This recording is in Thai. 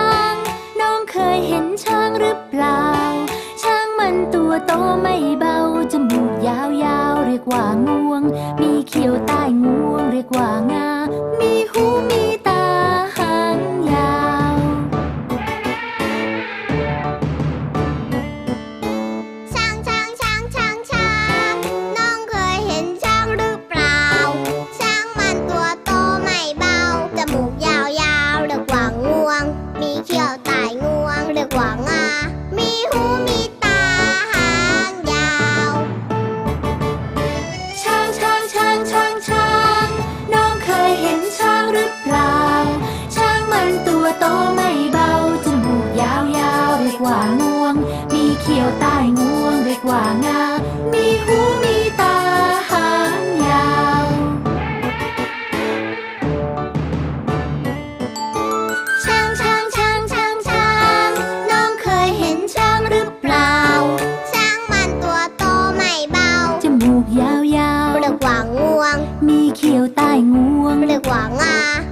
างน้องเคยเห็นช้างหรือเปล่า ช้างมันตัวโตไม่เบา จมูกยาวๆ เรียกว่างวง มีเขียวใต้งวง โตไม่เบาจมูกยาวๆเรียกว่างวง มีเขียวใต้งวงเรียกว่างา มีหูมีตาหางยาว ช้างช้างช้างช้างช้างน้องเคยเห็นช้างหรือเปล่า ช้างมันตัวโตไม่เบาจมูกยาวเรียกว่างวง ๆ มีเขียวใต้งวง เรียกว่างามีหู